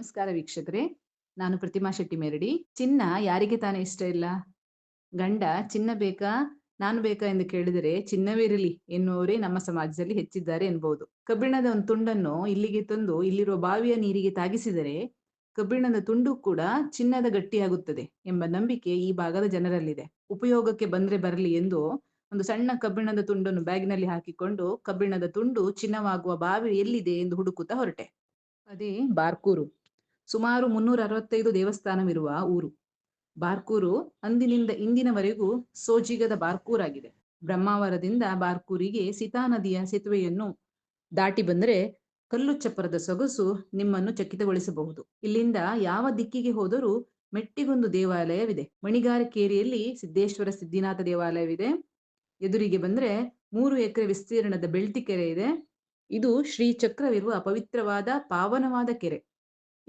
ನಮಸ್ಕಾರ ವೀಕ್ಷಕರೇ, ನಾನು ಪ್ರತಿಮಾ ಶೆಟ್ಟಿ ಮೇರಡಿ ಚಿನ್ನ ಯಾರಿಗೆ ತಾನೇ ಇಷ್ಟ ಇಲ್ಲ? ಗಂಡ, ಚಿನ್ನ ಬೇಕಾ? ನಾನು ಬೇಕಾ ಎಂದು ಕೇಳಿದರೆ ಚಿನ್ನವಿರಲಿ ಎನ್ನುವರೇ ನಮ್ಮ ಸಮಾಜದಲ್ಲಿ ಹೆಚ್ಚಿದ್ದಾರೆ ಎನ್ಬಹುದು. ಕಬ್ಬಿಣದ ಒಂದು ತುಂಡನ್ನು ಇಲ್ಲಿಗೆ ತಂದು ಇಲ್ಲಿರುವ ಬಾವಿಯ ನೀರಿಗೆ ತಾಗಿಸಿದರೆ ಕಬ್ಬಿಣದ ತುಂಡು ಕೂಡ ಚಿನ್ನದ ಗಟ್ಟಿಯಾಗುತ್ತದೆ ಎಂಬ ನಂಬಿಕೆ ಈ ಭಾಗದ ಜನರಲ್ಲಿದೆ. ಉಪಯೋಗಕ್ಕೆ ಬಂದ್ರೆ ಬರಲಿ ಎಂದು ಒಂದು ಸಣ್ಣ ಕಬ್ಬಿಣದ ತುಂಡನ್ನು ಬ್ಯಾಗ್ನಲ್ಲಿ ಹಾಕಿಕೊಂಡು ಕಬ್ಬಿಣದ ತುಂಡು ಚಿನ್ನವಾಗುವ ಬಾವಿ ಎಲ್ಲಿದೆ ಎಂದು ಹುಡುಕುತ್ತಾ ಹೊರಟೆ. ಅದೇ ಬಾರ್ಕೂರು. ಸುಮಾರು ಮುನ್ನೂರ ಅರವತ್ತೈದು ದೇವಸ್ಥಾನವಿರುವ ಊರು. ಬಾರ್ಕೂರು ಅಂದಿನಿಂದ ಇಂದಿನವರೆಗೂ ಸೋಜಿಗದ ಬಾರ್ಕೂರಾಗಿದೆ. ಬ್ರಹ್ಮಾವರದಿಂದ ಬಾರ್ಕೂರಿಗೆ ಸೀತಾ ನದಿಯ ಸೇತುವೆಯನ್ನು ದಾಟಿ ಬಂದರೆ ಕಲ್ಲು ಚಪ್ಪರದ ಸೊಗಸು ನಿಮ್ಮನ್ನು ಚಕಿತಗೊಳಿಸಬಹುದು. ಇಲ್ಲಿಂದ ಯಾವ ದಿಕ್ಕಿಗೆ ಹೋದರೂ ಮೆಟ್ಟಿಗೊಂದು ದೇವಾಲಯವಿದೆ. ಮಣಿಗಾರಕೇರಿಯಲ್ಲಿ ಸಿದ್ದೇಶ್ವರ ಸಿದ್ದಿನಾಥ ದೇವಾಲಯವಿದೆ. ಎದುರಿಗೆ ಬಂದ್ರೆ ಮೂರು ಎಕರೆ ವಿಸ್ತೀರ್ಣದ ಬೆಳ್ತಿಕೆರೆ ಇದೆ. ಇದು ಶ್ರೀ ಚಕ್ರವಿರುವ ಪವಿತ್ರವಾದ ಪಾವನವಾದ ಕೆರೆ.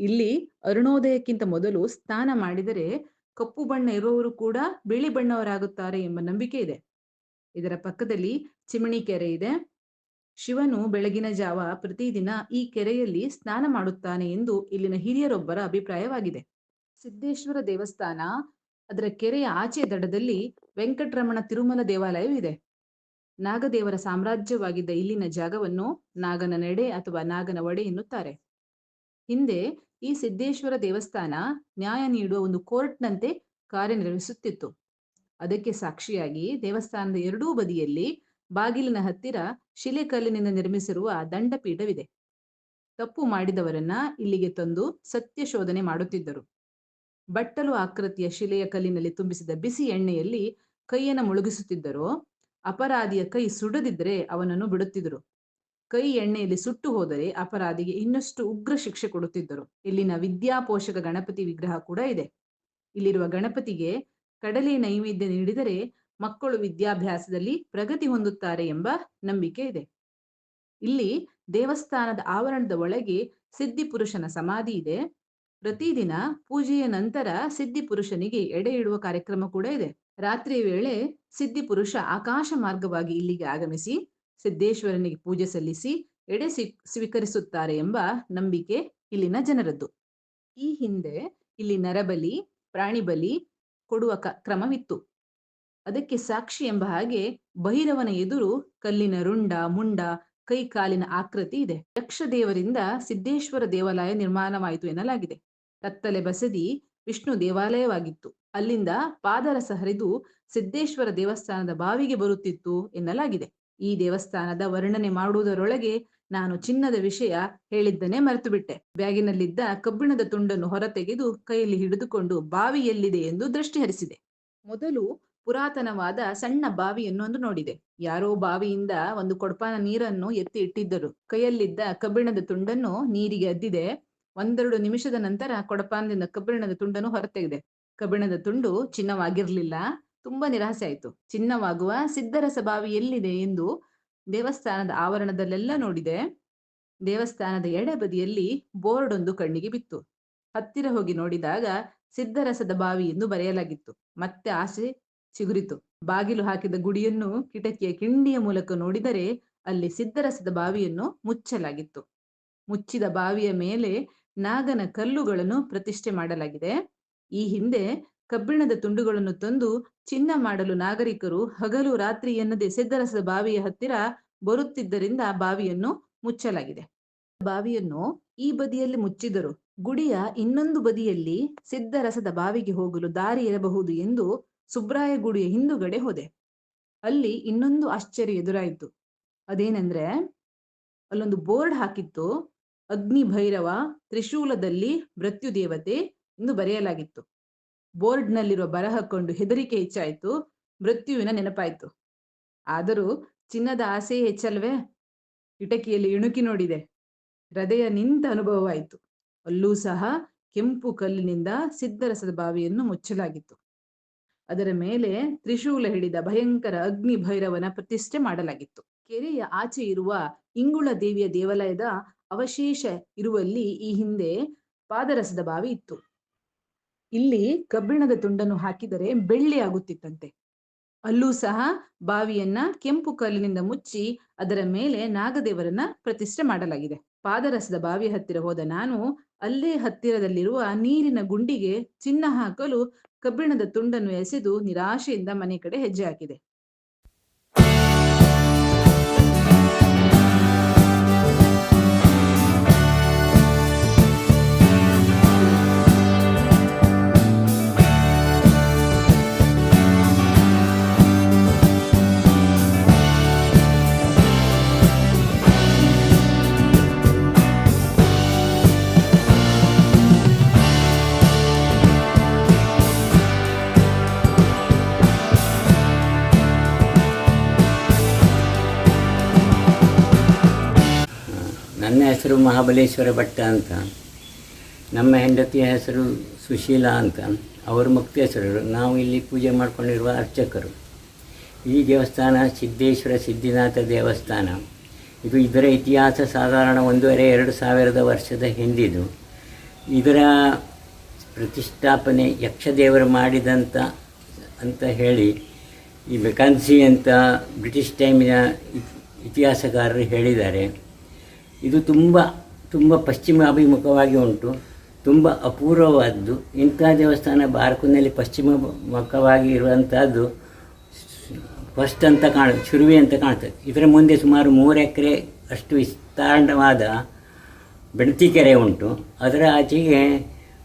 ಇಲ್ಲಿ ಅರುಣೋದಯಕ್ಕಿಂತ ಮೊದಲು ಸ್ನಾನ ಮಾಡಿದರೆ ಕಪ್ಪು ಬಣ್ಣ ಇರುವವರು ಕೂಡ ಬಿಳಿ ಬಣ್ಣವರಾಗುತ್ತಾರೆ ಎಂಬ ನಂಬಿಕೆ ಇದೆ. ಇದರ ಪಕ್ಕದಲ್ಲಿ ಚಿಮಣಿ ಕೆರೆ ಇದೆ. ಶಿವನು ಬೆಳಗಿನ ಜಾವ ಪ್ರತಿದಿನ ಈ ಕೆರೆಯಲ್ಲಿ ಸ್ನಾನ ಮಾಡುತ್ತಾನೆ ಎಂದು ಇಲ್ಲಿನ ಹಿರಿಯರೊಬ್ಬರ ಅಭಿಪ್ರಾಯವಾಗಿದೆ. ಸಿದ್ದೇಶ್ವರ ದೇವಸ್ಥಾನ ಅದರ ಕೆರೆಯ ಆಚೆ ದಡದಲ್ಲಿ ವೆಂಕಟರಮಣ ತಿರುಮಲ ದೇವಾಲಯವಿದೆ ನಾಗದೇವರ ಸಾಮ್ರಾಜ್ಯವಾಗಿದ್ದ ಇಲ್ಲಿನ ಜಾಗವನ್ನು ನಾಗನ ನಡೆ ಅಥವಾ ನಾಗನ ಒಡೆ ಎನ್ನುತ್ತಾರೆ. ಹಿಂದೆ ಈ ಸಿದ್ದೇಶ್ವರ ದೇವಸ್ಥಾನ ನ್ಯಾಯ ನೀಡುವ ಒಂದು ಕೋರ್ಟ್ನಂತೆ ಕಾರ್ಯನಿರ್ವಹಿಸುತ್ತಿತ್ತು. ಅದಕ್ಕೆ ಸಾಕ್ಷಿಯಾಗಿ ದೇವಸ್ಥಾನದ ಎರಡೂ ಬದಿಯಲ್ಲಿ ಬಾಗಿಲಿನ ಹತ್ತಿರ ಶಿಲೆಕಲ್ಲಿನಿಂದ ನಿರ್ಮಿಸಿರುವ ದಂಡಪೀಠವಿದೆ. ತಪ್ಪು ಮಾಡಿದವರನ್ನ ಇಲ್ಲಿಗೆ ತಂದು ಸತ್ಯ ಶೋಧನೆ ಮಾಡುತ್ತಿದ್ದರು. ಬಟ್ಟಲು ಆಕೃತಿಯ ಶಿಲೆಯ ಕಲ್ಲಿನಲ್ಲಿ ತುಂಬಿಸಿದ ಬಿಸಿ ಎಣ್ಣೆಯಲ್ಲಿ ಕೈಯನ್ನು ಮುಳುಗಿಸುತ್ತಿದ್ದರು, ಅಪರಾಧಿಯ ಕೈ ಸುಡದಿದ್ರೆ ಅವನನ್ನು ಬಿಡುತ್ತಿದ್ದರು. ಕೈ ಎಣ್ಣೆಯಲ್ಲಿ ಸುಟ್ಟು ಹೋದರೆ ಅಪರಾಧಿಗೆ ಇನ್ನಷ್ಟು ಉಗ್ರ ಶಿಕ್ಷೆ ಕೊಡುತ್ತಿದ್ದರು. ಇಲ್ಲಿನ ವಿದ್ಯಾಪೋಷಕ ಗಣಪತಿ ವಿಗ್ರಹ ಕೂಡ ಇದೆ. ಇಲ್ಲಿರುವ ಗಣಪತಿಗೆ ಕಡಲೆ ನೈವೇದ್ಯ ನೀಡಿದರೆ ಮಕ್ಕಳು ವಿದ್ಯಾಭ್ಯಾಸದಲ್ಲಿ ಪ್ರಗತಿ ಹೊಂದುತ್ತಾರೆ ಎಂಬ ನಂಬಿಕೆ ಇದೆ. ಇಲ್ಲಿ ದೇವಸ್ಥಾನದ ಆವರಣದ ಒಳಗೆ ಸಿದ್ಧಿ ಪುರುಷನ ಸಮಾಧಿ ಇದೆ. ಪ್ರತಿದಿನ ಪೂಜೆಯ ನಂತರ ಸಿದ್ಧಿ ಪುರುಷನಿಗೆ ಕಾರ್ಯಕ್ರಮ ಕೂಡ ಇದೆ. ರಾತ್ರಿಯ ವೇಳೆ ಸಿದ್ಧಿ ಪುರುಷ ಆಕಾಶ ಮಾರ್ಗವಾಗಿ ಇಲ್ಲಿಗೆ ಆಗಮಿಸಿ ಸಿದ್ದೇಶ್ವರನಿಗೆ ಪೂಜೆ ಸಲ್ಲಿಸಿ ಎಡೆ ಸ್ವೀಕರಿಸುತ್ತಾರೆ ಎಂಬ ನಂಬಿಕೆ ಇಲ್ಲಿನ ಜನರದ್ದು. ಈ ಹಿಂದೆ ಇಲ್ಲಿ ನರಬಲಿ ಪ್ರಾಣಿ ಬಲಿ ಕೊಡುವ ಕ್ರಮವಿತ್ತು. ಅದಕ್ಕೆ ಸಾಕ್ಷಿ ಎಂಬ ಹಾಗೆ ಭೈರವನ ಎದುರು ಕಲ್ಲಿನ ರುಂಡ, ಮುಂಡ ಕೈ ಕಾಲಿನ ಆಕೃತಿ ಇದೆ. ಯಕ್ಷ ದೇವರಿಂದ ಸಿದ್ದೇಶ್ವರ ದೇವಾಲಯ ನಿರ್ಮಾಣವಾಯಿತು ಎನ್ನಲಾಗಿದೆ. ಕತ್ತಲೆ ಬಸದಿ ವಿಷ್ಣು ದೇವಾಲಯವಾಗಿತ್ತು. ಅಲ್ಲಿಂದ ಪಾದರಸ ಹರಿದು ಸಿದ್ದೇಶ್ವರ ದೇವಸ್ಥಾನದ ಬಾವಿಗೆ ಬರುತ್ತಿತ್ತು ಎನ್ನಲಾಗಿದೆ. ಈ ದೇವಸ್ಥಾನದ ವರ್ಣನೆ ಮಾಡುವುದರೊಳಗೆ ನಾನು ಚಿನ್ನದ ವಿಷಯ ಹೇಳಿದ್ದನೆ ಮರೆತು ಬಿಟ್ಟೆ ಬ್ಯಾಗಿನಲ್ಲಿದ್ದ ಕಬ್ಬಿಣದ ತುಂಡನ್ನು ಹೊರತೆಗೆದು ಕೈಯಲ್ಲಿ ಹಿಡಿದುಕೊಂಡು ಬಾವಿ ಎಲ್ಲಿದೆ ಎಂದು ದೃಷ್ಟಿ ಹರಿಸಿದೆ. ಮೊದಲು ಪುರಾತನವಾದ ಸಣ್ಣ ಬಾವಿಯನ್ನು ಒಂದು ನೋಡಿದೆ. ಯಾರೋ ಬಾವಿಯಿಂದ ಒಂದು ಕೊಡಪಾನ ನೀರನ್ನು ಎತ್ತಿ ಇಟ್ಟಿದ್ದರು. ಕೈಯಲ್ಲಿದ್ದ ಕಬ್ಬಿಣದ ತುಂಡನ್ನು ನೀರಿಗೆ ಅದ್ದಿದೆ. ಒಂದೆರಡು ನಿಮಿಷದ ನಂತರ ಕೊಡಪಾನದಿಂದ ಕಬ್ಬಿಣದ ತುಂಡನ್ನು ಹೊರತೆಗೆದೆ. ಕಬ್ಬಿಣದ ತುಂಡು ಚಿನ್ನವಾಗಿರ್ಲಿಲ್ಲ. ತುಂಬಾ ನಿರಾಸೆ ಆಯ್ತು. ಚಿನ್ನವಾಗುವ ಸಿದ್ಧರಸ ಬಾವಿ ಎಲ್ಲಿದೆ ಎಂದು ದೇವಸ್ಥಾನದ ಆವರಣದಲ್ಲೆಲ್ಲ ನೋಡಿದೆ. ದೇವಸ್ಥಾನದ ಎಡಬದಿಯಲ್ಲಿ ಬೋರ್ಡ್ ಒಂದು ಕಣ್ಣಿಗೆ ಬಿತ್ತು. ಹತ್ತಿರ ಹೋಗಿ ನೋಡಿದಾಗ ಸಿದ್ಧರಸದ ಬಾವಿ ಎಂದು ಬರೆಯಲಾಗಿತ್ತು. ಮತ್ತೆ ಆಸೆ ಚಿಗುರಿತು. ಬಾಗಿಲು ಹಾಕಿದ ಗುಡಿಯನ್ನು ಕಿಟಕಿಯ ಕಿಂಡಿಯ ಮೂಲಕ ನೋಡಿದರೆ ಅಲ್ಲಿ ಸಿದ್ಧರಸದ ಬಾವಿಯನ್ನು ಮುಚ್ಚಲಾಗಿತ್ತು. ಮುಚ್ಚಿದ ಬಾವಿಯ ಮೇಲೆ ನಾಗನ ಕಲ್ಲುಗಳನ್ನು ಪ್ರತಿಷ್ಠೆ ಮಾಡಲಾಗಿದೆ. ಈ ಹಿಂದೆ ಕಬ್ಬಿಣದ ತುಂಡುಗಳನ್ನು ತಂದು ಚಿನ್ನ ಮಾಡಲು ನಾಗರಿಕರು ಹಗಲು ರಾತ್ರಿ ಎನ್ನದೆ ಸಿದ್ದರಸದ ಬಾವಿಯ ಹತ್ತಿರ ಬರುತ್ತಿದ್ದರಿಂದ ಬಾವಿಯನ್ನು ಮುಚ್ಚಲಾಗಿದೆ. ಬಾವಿಯನ್ನು ಈ ಬದಿಯಲ್ಲಿ ಮುಚ್ಚಿದರು. ಗುಡಿಯ ಇನ್ನೊಂದು ಬದಿಯಲ್ಲಿ ಸಿದ್ಧರಸದ ಬಾವಿಗೆ ಹೋಗಲು ದಾರಿ ಇರಬಹುದು ಎಂದು ಸುಬ್ರಾಯ ಗುಡಿಯ ಹಿಂದುಗಡೆ ಹೋದೆ. ಅಲ್ಲಿ ಇನ್ನೊಂದು ಆಶ್ಚರ್ಯ ಎದುರಾಯಿತು. ಅದೇನೆಂದ್ರೆ ಅಲ್ಲೊಂದು ಬೋರ್ಡ್ ಹಾಕಿತ್ತು. ಅಗ್ನಿ ಭೈರವ ತ್ರಿಶೂಲದಲ್ಲಿ ಮೃತ್ಯು ದೇವತೆ ಎಂದು ಬರೆಯಲಾಗಿತ್ತು. ಬೋರ್ಡ್ನಲ್ಲಿರುವ ಬರಹ ಕೊಂಡು ಹೆದರಿಕೆ ಹೆಚ್ಚಾಯಿತು, ಮೃತ್ಯುವಿನ ನೆನಪಾಯಿತು. ಆದರೂ ಚಿನ್ನದ ಆಸೆ ಹೆಚ್ಚಲ್ವೇ? ಕಿಟಕಿಯಲ್ಲಿ ಇಣುಕಿ ನೋಡಿದೆ. ಹೃದಯ ನಿಂತ ಅನುಭವವಾಯಿತು. ಅಲ್ಲೂ ಸಹ ಕೆಂಪು ಕಲ್ಲಿನಿಂದ ಸಿದ್ಧರಸದ ಬಾವಿಯನ್ನು ಮುಚ್ಚಲಾಗಿತ್ತು. ಅದರ ಮೇಲೆ ತ್ರಿಶೂಲ ಹಿಡಿದ ಭಯಂಕರ ಅಗ್ನಿ ಭೈರವನ ಪ್ರತಿಷ್ಠೆ ಮಾಡಲಾಗಿತ್ತು. ಕೆರೆಯ ಆಚೆ ಇರುವ ಇಂಗುಳ ದೇವಿಯ ದೇವಾಲಯದ ಅವಶೇಷ ಇರುವಲ್ಲಿ ಈ ಹಿಂದೆ ಪಾದರಸದ ಬಾವಿ ಇತ್ತು. ಇಲ್ಲಿ ಕಬ್ಬಿಣದ ತುಂಡನ್ನು ಹಾಕಿದರೆ ಬೆಳ್ಳಿ ಆಗುತ್ತಿತ್ತಂತೆ. ಅಲ್ಲೂ ಸಹ ಬಾವಿಯನ್ನ ಕೆಂಪು ಕಲ್ಲಿನಿಂದ ಮುಚ್ಚಿ ಅದರ ಮೇಲೆ ನಾಗದೇವರನ್ನ ಪ್ರತಿಷ್ಠೆ ಮಾಡಲಾಗಿದೆ. ಪಾದರಸದ ಬಾವಿ ಹತ್ತಿರ ಹೋದ ನಾನು ಅಲ್ಲೇ ಹತ್ತಿರದಲ್ಲಿರುವ ನೀರಿನ ಗುಂಡಿಗೆ ಚಿನ್ನ ಹಾಕಲು ಕಬ್ಬಿಣದ ತುಂಡನ್ನು ಎಸೆದು ನಿರಾಶೆಯಿಂದ ಮನೆ ಕಡೆ ಹೆಜ್ಜೆ ಹಾಕಿದೆ. ನನ್ನ ಹೆಸರು ಮಹಾಬಲೇಶ್ವರ ಭಟ್ಟ ಅಂತ. ನಮ್ಮ ಹೆಂಡತಿಯ ಹೆಸರು ಸುಶೀಲಾ ಅಂತ. ಅವರು ಮುಕ್ತೇಶ್ವರರು. ನಾವು ಇಲ್ಲಿ ಪೂಜೆ ಮಾಡಿಕೊಂಡಿರುವ ಅರ್ಚಕರು. ಈ ದೇವಸ್ಥಾನ ಸಿದ್ದೇಶ್ವರ ಸಿದ್ಧಿನಾಥ ದೇವಸ್ಥಾನ. ಇದು ಇದರ ಇತಿಹಾಸ ಸಾಧಾರಣ ಒಂದೂವರೆ, ಎರಡು ಸಾವಿರದ ವರ್ಷದ ಹಿಂದಿದು. ಇದರ ಪ್ರತಿಷ್ಠಾಪನೆ ಯಕ್ಷದೇವರು ಮಾಡಿದಂಥ ಅಂತ ಹೇಳಿ ಈ ವೆಕಾನ್ಸಿ ಅಂತ ಬ್ರಿಟಿಷ್ ಟೈಮಿನ ಇತ್- ಇತಿಹಾಸಕಾರರು ಹೇಳಿದ್ದಾರೆ. ಇದು ತುಂಬ ತುಂಬ ಪಶ್ಚಿಮ ಅಭಿಮುಖವಾಗಿ ಉಂಟು, ತುಂಬ ಅಪೂರ್ವವಾದ್ದು. ಇಂಥ ದೇವಸ್ಥಾನ ಭಾರತದಲ್ಲಿ ಪಶ್ಚಿಮ ಮುಖವಾಗಿ ಇರುವಂಥದ್ದು ಫಸ್ಟ್ ಅಂತ ಕಾಣ, ಶುರುವೆ ಅಂತ ಕಾಣ್ತದೆ. ಇದರ ಮುಂದೆ ಸುಮಾರು ಮೂರು ಎಕರೆ ಅಷ್ಟು ವಿಸ್ತಾರವಾದ ಬೆಣತಿ ಕೆರೆ ಉಂಟು. ಅದರ ಆಚೆಗೆ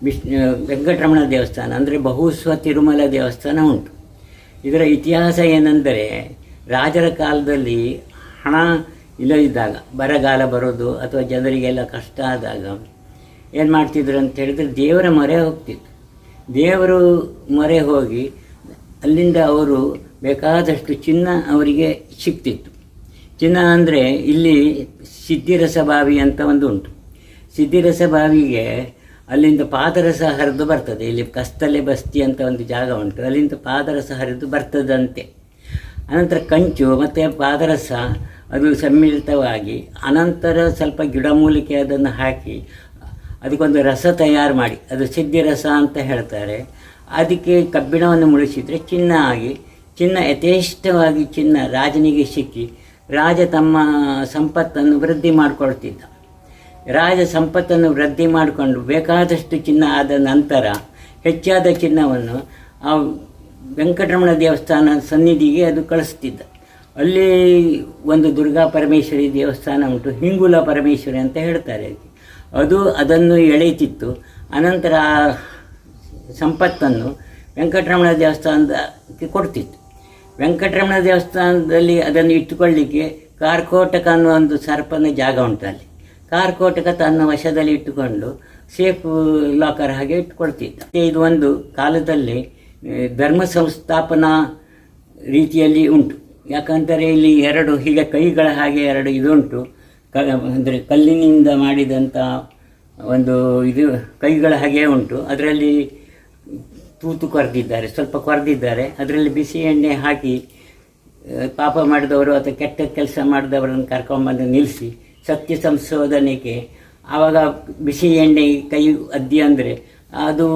ವಿಷ್ಣು ವೆಂಕಟರಮಣ ದೇವಸ್ಥಾನ, ಅಂದರೆ ಬಹುಸ್ವ ತಿರುಮಲ ದೇವಸ್ಥಾನ ಉಂಟು. ಇದರ ಇತಿಹಾಸ ಏನೆಂದರೆ ರಾಜರ ಕಾಲದಲ್ಲಿ ಹಣ ಇಲ್ಲದಿದ್ದಾಗ ಬರಗಾಲ ಬರೋದು ಅಥವಾ ಜನರಿಗೆಲ್ಲ ಕಷ್ಟ ಆದಾಗ ಏನು ಮಾಡ್ತಿದ್ರು ಅಂತ ಹೇಳಿದ್ರೆ ದೇವರ ಮೊರೆ ಹೋಗ್ತಿತ್ತು. ದೇವರು ಮೊರೆ ಹೋಗಿ ಅಲ್ಲಿಂದ ಅವರು ಬೇಕಾದಷ್ಟು ಚಿನ್ನ ಅವರಿಗೆ ಸಿಕ್ತಿತ್ತು. ಚಿನ್ನ ಅಂದರೆ ಇಲ್ಲಿ ಸಿದ್ಧಿರಸ ಬಾವಿ ಅಂತ ಒಂದು ಉಂಟು. ಸಿದ್ಧಿರಸ ಬಾವಿಗೆ ಅಲ್ಲಿಂದ ಪಾದರಸ ಹರಿದು ಬರ್ತದೆ. ಇಲ್ಲಿ ಕಸ್ತಲೆ ಬಸ್ತಿ ಅಂತ ಒಂದು ಜಾಗ ಉಂಟು. ಅಲ್ಲಿಂದ ಪಾದರಸ ಹರಿದು ಬರ್ತದಂತೆ. ಅನಂತರ ಕಂಚು ಮತ್ತು ಪಾದರಸ ಅದು ಸಮ್ಮಿಳಿತವಾಗಿ, ಅನಂತರ ಸ್ವಲ್ಪ ಗಿಡಮೂಲಿಕೆ ಅದನ್ನು ಹಾಕಿ, ಅದಕ್ಕೊಂದು ರಸ ತಯಾರು ಮಾಡಿ, ಅದು ಸಿದ್ಧಿ ರಸ ಅಂತ ಹೇಳ್ತಾರೆ. ಅದಕ್ಕೆ ಕಬ್ಬಿಣವನ್ನು ಮುಳಿಸಿದರೆ ಚಿನ್ನ ಆಗಿ, ಚಿನ್ನ ಯಥೇಷ್ಟವಾಗಿ ಚಿನ್ನ ರಾಜನಿಗೆ ಸಿಕ್ಕಿ, ರಾಜ ತಮ್ಮ ಸಂಪತ್ತನ್ನು ವೃದ್ಧಿ ಮಾಡಿಕೊಳ್ತಿದ್ದ. ರಾಜ ಸಂಪತ್ತನ್ನು ವೃದ್ಧಿ ಮಾಡಿಕೊಂಡು ಬೇಕಾದಷ್ಟು ಚಿನ್ನ ಆದ ನಂತರ, ಹೆಚ್ಚಾದ ಚಿನ್ನವನ್ನು ಆ ವೆಂಕಟರಮಣ ದೇವಸ್ಥಾನ ಸನ್ನಿಧಿಗೆ ಅದು ಕಳಿಸ್ತಿದ್ದ. ಅಲ್ಲಿ ಒಂದು ದುರ್ಗಾ ಪರಮೇಶ್ವರಿ ದೇವಸ್ಥಾನ ಉಂಟು, ಹಿಂಗುಲ ಪರಮೇಶ್ವರಿ ಅಂತ ಹೇಳ್ತಾರೆ ಅದು ಅದನ್ನು ಎಳೆಯುತ್ತಿತ್ತು ಅನಂತರ ಸಂಪತ್ತನ್ನು ವೆಂಕಟರಮಣ ದೇವಸ್ಥಾನಕ್ಕೆ ಕೊಡ್ತಿತ್ತು. ವೆಂಕಟರಮಣ ದೇವಸ್ಥಾನದಲ್ಲಿ ಅದನ್ನು ಇಟ್ಟುಕೊಳ್ಳಿಕ್ಕೆ ಕಾರ್ಕೋಟಕ ಅನ್ನೋ ಒಂದು ಸರ್ಪನ ಜಾಗ ಉಂಟು ಅಲ್ಲಿ. ಕಾರ್ಕೋಟಕ ತನ್ನ ವಶದಲ್ಲಿ ಇಟ್ಟುಕೊಂಡು ಸೇಫ್ ಲಾಕರ್ ಹಾಗೆ ಇಟ್ಟುಕೊಳ್ತಿದ್ದ. ಇದು ಒಂದು ಕಾಲದಲ್ಲಿ ಧರ್ಮ ಸಂಸ್ಥಾಪನಾ ರೀತಿಯಲ್ಲಿ ಉಂಟು. ಯಾಕಂದರೆ ಇಲ್ಲಿ ಎರಡು, ಹೀಗೆ ಕೈಗಳ ಹಾಗೆ ಎರಡು ಇದುಂಟು. ಕ, ಅಂದರೆ ಕಲ್ಲಿನಿಂದ ಮಾಡಿದಂಥ ಒಂದು ಇದು ಕೈಗಳ ಹಾಗೆ ಉಂಟು. ಅದರಲ್ಲಿ ತೂತು ಕೊರೆದಿದ್ದಾರೆ, ಸ್ವಲ್ಪ ಕೊರೆದಿದ್ದಾರೆ. ಅದರಲ್ಲಿ ಬಿಸಿ ಎಣ್ಣೆ ಹಾಕಿ ಪಾಪ ಮಾಡಿದವರು ಅಥವಾ ಕೆಟ್ಟ ಕೆಲಸ ಮಾಡಿದವರನ್ನು ಕರ್ಕೊಂಬಂದು ನಿಲ್ಲಿಸಿ, ಸತ್ಯ ಸಂಶೋಧನೆಗೆ. ಆವಾಗ ಬಿಸಿ ಎಣ್ಣೆ ಕೈ ಅದ್ದಿ ಅಂದರೆ ಅದು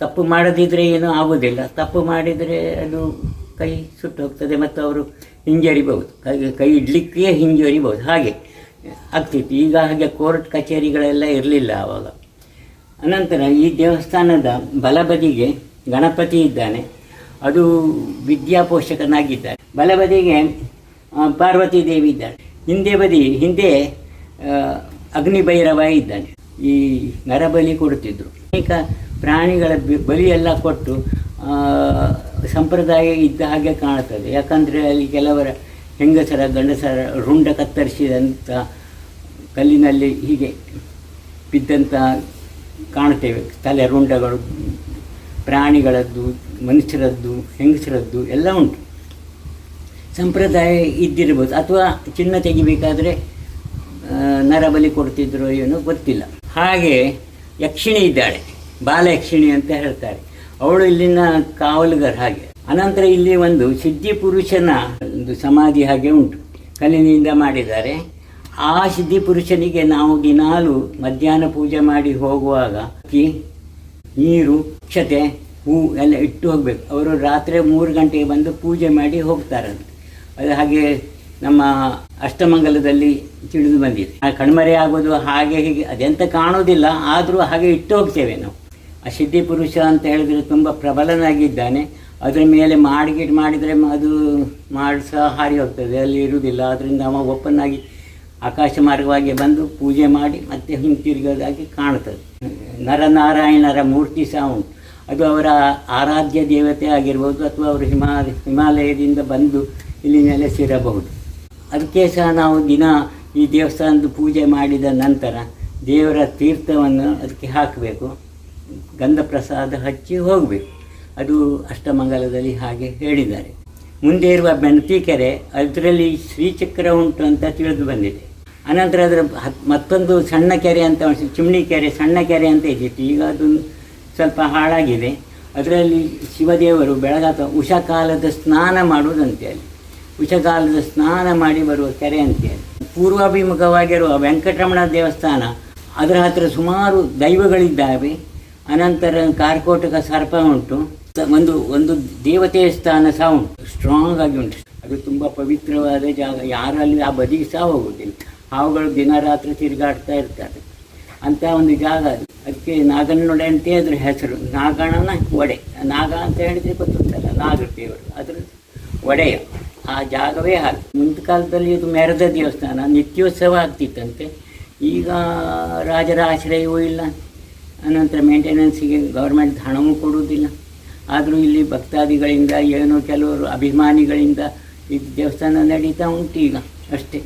ತಪ್ಪು ಮಾಡದಿದ್ದರೆ ಏನೂ ಆಗೋದಿಲ್ಲ. ತಪ್ಪು ಮಾಡಿದರೆ ಅದು ಕೈ ಸುಟ್ಟು ಹೋಗ್ತದೆ ಮತ್ತು ಅವರು ಹಿಂಜರಿಬಹುದು. ಕೈ ಕೈ ಇಡ್ಲಿಕ್ಕೆ ಹಿಂಜರಿಬಹುದು. ಹಾಗೆ ಆಗ್ತಿತ್ತು. ಈಗ ಹಾಗೆ ಕೋರ್ಟ್ ಕಚೇರಿಗಳೆಲ್ಲ ಇರಲಿಲ್ಲ ಆವಾಗ. ಅನಂತರ ಈ ದೇವಸ್ಥಾನದ ಬಲಬದಿಗೆ ಗಣಪತಿ ಇದ್ದಾನೆ. ಅದು ವಿದ್ಯಾಪೋಷಕನಾಗಿದ್ದಾನೆ ಬಲಬದಿಗೆ ಪಾರ್ವತಿ ದೇವಿ ಇದ್ದಾಳೆ. ಹಿಂದೆ ಬದಿ, ಹಿಂದೆ ಅಗ್ನಿಭೈರವ ಅಗ್ನಿ ಇದ್ದಾನೆ. ಈ ನರಬಲಿ ಕೊಡುತ್ತಿದ್ದರು ಅನೇಕ ಪ್ರಾಣಿಗಳ ಬಲಿಯೆಲ್ಲ ಕೊಟ್ಟು ಸಂಪ್ರದಾಯ ಇದ್ದ ಹಾಗೆ ಕಾಣುತ್ತದೆ. ಯಾಕಂದರೆ ಅಲ್ಲಿ ಕೆಲವರ ಹೆಂಗಸರ, ಗಂಡಸರ ರುಂಡ ಕತ್ತರಿಸಿದಂಥ ಕಲ್ಲಿನಲ್ಲಿ ಹೀಗೆ ಬಿದ್ದಂಥ ಕಾಣ್ತೇವೆ ತಲೆ ರುಂಡಗಳು, ಪ್ರಾಣಿಗಳದ್ದು, ಮನುಷ್ಯರದ್ದು, ಹೆಂಗಸರದ್ದು ಎಲ್ಲ ಉಂಟು. ಸಂಪ್ರದಾಯ ಇದ್ದಿರ್ಬೋದು ಅಥವಾ ಚಿನ್ನ ತೆಗಿಬೇಕಾದರೆ ನರಬಲಿ ಕೊಡ್ತಿದ್ರು ಏನೋ ಗೊತ್ತಿಲ್ಲ. ಹಾಗೆ ಯಕ್ಷಿಣಿ ಇದ್ದಾಳೆ. ಬಾಲಯಕ್ಷಿಣಿ ಅಂತ ಹೇಳ್ತಾರೆ. ಅವಳು ಇಲ್ಲಿನ ಕಾವಲುಗಾರ ಹಾಗೆ. ಅನಂತರ ಇಲ್ಲಿ ಒಂದು ಸಿದ್ಧಿ ಪುರುಷನ ಒಂದು ಸಮಾಧಿ ಹಾಗೆ ಉಂಟು. ಕಲ್ಲಿನಿಂದ ಮಾಡಿದ್ದಾರೆ. ಆ ಸಿದ್ಧಿ ಪುರುಷನಿಗೆ ನಾವು ದಿನಾಲು ಮಧ್ಯಾಹ್ನ ಪೂಜೆ ಮಾಡಿ ಹೋಗುವಾಗ ಅಕ್ಕಿ, ನೀರು, ಕ್ಷತೆ, ಹೂ ಎಲ್ಲ ಇಟ್ಟು ಹೋಗಬೇಕು. ಅವರು ರಾತ್ರಿ ಮೂರು ಗಂಟೆಗೆ ಬಂದು ಪೂಜೆ ಮಾಡಿ ಹೋಗ್ತಾರಂತೆ. ಅದು ಹಾಗೆ ನಮ್ಮ ಅಷ್ಟಮಂಗಲದಲ್ಲಿ ತಿಳಿದು ಬಂದಿದೆ. ಆ ಕಣ್ಮರೆ ಆಗೋದು ಹಾಗೆ ಹೀಗೆ, ಅದೆಂತ ಕಾಣೋದಿಲ್ಲ ಆದರೂ ಹಾಗೆ ಇಟ್ಟು ಹೋಗ್ತೇವೆ ನಾವು. ಸಿದ್ಧಿ ಪುರುಷ ಅಂತ ಹೇಳಿದರೆ ತುಂಬ ಪ್ರಬಲನಾಗಿದ್ದಾನೆ. ಅದರ ಮೇಲೆ ಮಾಡಿಗಿಟ್ಟು ಮಾಡಿದರೆ ಅದು ಮಾಡಿ ಸಹ ಹಾರಿ ಹೋಗ್ತದೆ, ಅಲ್ಲಿ ಇರುವುದಿಲ್ಲ. ಅದರಿಂದ ಅವ ಓಪನ್ ಆಗಿ ಆಕಾಶ ಮಾರ್ಗವಾಗಿ ಬಂದು ಪೂಜೆ ಮಾಡಿ ಮತ್ತೆ ಹಿಂತಿರುಗೋದಾಗಿ ಕಾಣ್ತದೆ. ನರನಾರಾಯಣರ ಮೂರ್ತಿ ಸಹ ಉಂಟು. ಅದು ಅವರ ಆರಾಧ್ಯ ದೇವತೆ ಆಗಿರ್ಬೋದು ಅಥವಾ ಅವರು ಹಿಮಾಲಯ ಹಿಮಾಲಯದಿಂದ ಬಂದು ಇಲ್ಲಿ ನೆಲೆಸಿರಬಹುದು ಅದಕ್ಕೆ ಸಹ ನಾವು ದಿನ ಈ ದೇವಸ್ಥಾನದ ಪೂಜೆ ಮಾಡಿದ ನಂತರ ದೇವರ ತೀರ್ಥವನ್ನು ಅದಕ್ಕೆ ಹಾಕಬೇಕು. ಗಂಧ ಪ್ರಸಾದ ಹಚ್ಚಿ ಹೋಗಬೇಕು. ಅದು ಅಷ್ಟಮಂಗಲದಲ್ಲಿ ಹಾಗೆ ಹೇಳಿದ್ದಾರೆ. ಮುಂದೆ ಇರುವ ಬೆನತಿ ಕೆರೆ ಅದರಲ್ಲಿ ಶ್ರೀಚಕ್ರ ಉಂಟು ಅಂತ ತಿಳಿದು ಬಂದಿದೆ. ಅನಂತರ ಅದರ ಮತ್ತೊಂದು ಸಣ್ಣ ಕೆರೆ ಅಂತ ಚಿಮಣಿ ಕೆರೆ, ಸಣ್ಣ ಕೆರೆ ಅಂತ ಇದ್ದಿತ್ತು ಈಗ ಅದು ಸ್ವಲ್ಪ ಹಾಳಾಗಿದೆ. ಅದರಲ್ಲಿ ಶಿವದೇವರು ಬೆಳಗಾತ ಉಷಕಾಲದ ಸ್ನಾನ ಮಾಡುವುದಂತೆ ಅಲ್ಲಿ. ಉಷಕಾಲದ ಸ್ನಾನ ಮಾಡಿ ಬರುವ ಕೆರೆ ಅಂತೇಳಿ ಪೂರ್ವಾಭಿಮುಖವಾಗಿರುವ ವೆಂಕಟರಮಣ ದೇವಸ್ಥಾನ, ಅದರ ಹತ್ರ ಸುಮಾರು ದೈವಗಳಿದ್ದಾವೆ. ಅನಂತರ ಕಾರ್ಕೋಟಕ ಸರ್ಪ ಉಂಟು. ಒಂದು ಒಂದು ದೇವತೆಯ ಸ್ಥಾನ ಸಹ ಉಂಟು. ಸ್ಟ್ರಾಂಗ್ ಆಗಿ ಉಂಟು. ಅದು ತುಂಬ ಪವಿತ್ರವಾದ ಜಾಗ. ಯಾರಲ್ಲಿ ಆ ಬದಿಗೆ ಸಹ ಹೋಗುವುದಿಲ್ಲ ಹಾವುಗಳು ದಿನ ರಾತ್ರಿ ತಿರುಗಾಡ್ತಾ ಇರ್ತಾರೆ ಅಂತ ಒಂದು ಜಾಗ ಅದು. ಅದಕ್ಕೆ ನಾಗನೊಡೆ ಅಂತ ಅದ್ರ ಹೆಸರು. ನಾಗಣನ ಒಡೆ. ನಾಗ ಅಂತ ಹೇಳಿದ್ರೆ ಗೊತ್ತುಂಟಲ್ಲ, ನಾಗದೇವರು. ಅದ್ರ ಒಡೆಯ. ಆ ಜಾಗವೇ ಹಾಗೆ. ಮುಂದೆ ಕಾಲದಲ್ಲಿ ಇದು ಮೆರೆದ ದೇವಸ್ಥಾನ. ನಿತ್ಯೋತ್ಸವ ಆಗ್ತಿತ್ತಂತೆ. ಈಗ ರಾಜರ ಆಶ್ರಯವೂ ಇಲ್ಲ. ಅನಂತರ ಮೇಂಟೆನೆನ್ಸಿಗೆ ಗೌರ್ಮೆಂಟ್ ಹಣವೂ ಕೊಡುವುದಿಲ್ಲ. ಆದರೂ ಇಲ್ಲಿ ಭಕ್ತಾದಿಗಳಿಂದ, ಏನೋ ಕೆಲವರು ಅಭಿಮಾನಿಗಳಿಂದ ಈ ದೇವಸ್ಥಾನ ನಡೀತಾ ಉಂಟು ಈಗ ಅಷ್ಟೇ.